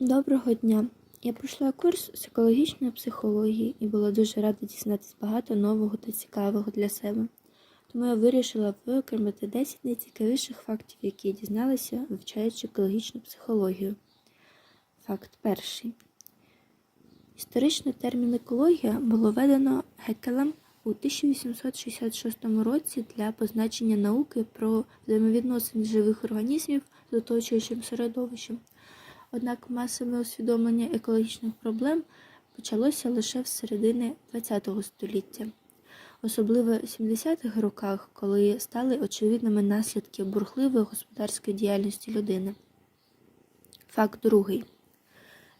Доброго дня! Я пройшла курс з екологічної психології і була дуже рада дізнатися багато нового та цікавого для себе. Тому я вирішила виокремити 10 найцікавіших фактів, які я дізналася, вивчаючи екологічну психологію. Факт перший. Історичний термін екологія було введено Геккелем у 1866 році для позначення науки про взаємовідносини живих організмів з оточуючим середовищем. Однак масове усвідомлення екологічних проблем почалося лише в середини ХХ століття, особливо в 70-х роках, коли стали очевидними наслідки бурхливої господарської діяльності людини. Факт другий.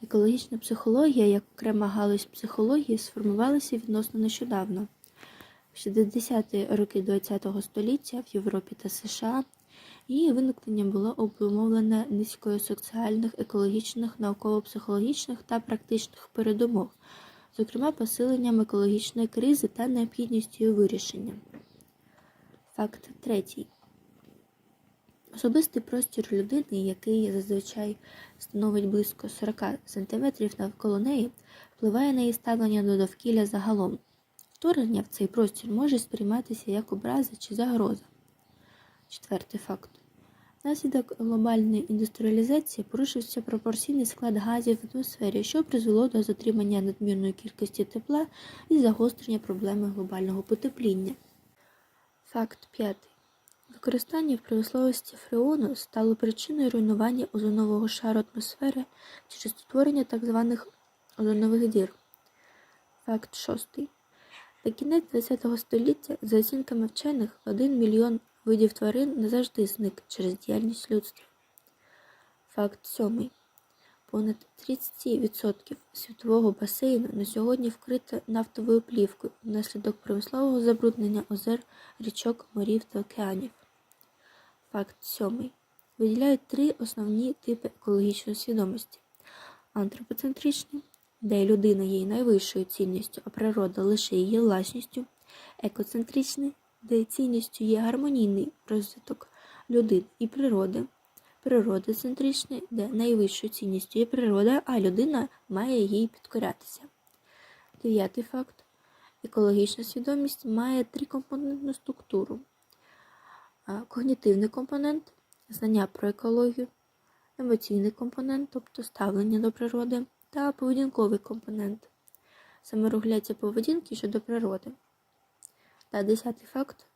Екологічна психологія як окрема галузь психології сформувалася відносно нещодавно. В 60-ті роки ХХ століття в Європі та США Її виникнення було обумовлене низькою соціальних, екологічних, науково-психологічних та практичних передумов, зокрема посиленням екологічної кризи та необхідністю її вирішення. Факт третій. Особистий простір людини, який зазвичай становить близько 40 см навколо неї, впливає на її ставлення до довкілля загалом. Вторгнення в цей простір може сприйматися як образа чи загроза. Четвертий факт. Внаслідок глобальної індустріалізації порушився пропорційний склад газів в атмосфері, що призвело до затримання надмірної кількості тепла і загострення проблеми глобального потепління. Факт п'ятий. Використання в промисловості фреону стало причиною руйнування озонового шару атмосфери через створення так званих озонових дір. Факт шостий. На кінець ХХ століття, за оцінками вчених, 1 мільйон видів тварин не завжди зник через діяльність людства. Факт сьомий. Понад 30% світового басейну на сьогодні вкрито нафтовою плівкою внаслідок промислового забруднення озер, річок, морів та океанів. Факт сьомий. Виділяють три основні типи екологічної свідомості: антропоцентричний, де людина є найвищою цінністю, а природа лише її власністю, екоцентричний де цінністю є гармонійний розвиток людини і природи, природоцентричний, де найвищою цінністю є природа, а людина має їй підкорятися. Дев'ятий факт. Екологічна свідомість має трикомпонентну структуру. Когнітивний компонент знання про екологію, емоційний компонент, тобто ставлення до природи, та поведінковий компонент саморегуляція поведінки щодо природи. Та десятий факт.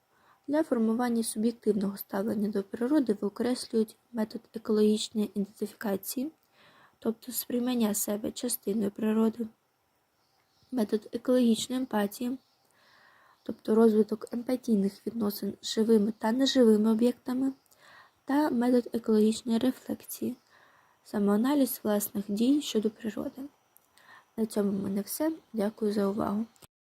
Для формування суб'єктивного ставлення до природи викреслюють метод екологічної ідентифікації, тобто сприймання себе частиною природи, метод екологічної емпатії, тобто розвиток емпатійних відносин з живими та неживими об'єктами, та метод екологічної рефлексії, самоаналіз власних дій щодо природи. На цьому в мене все. Дякую за увагу.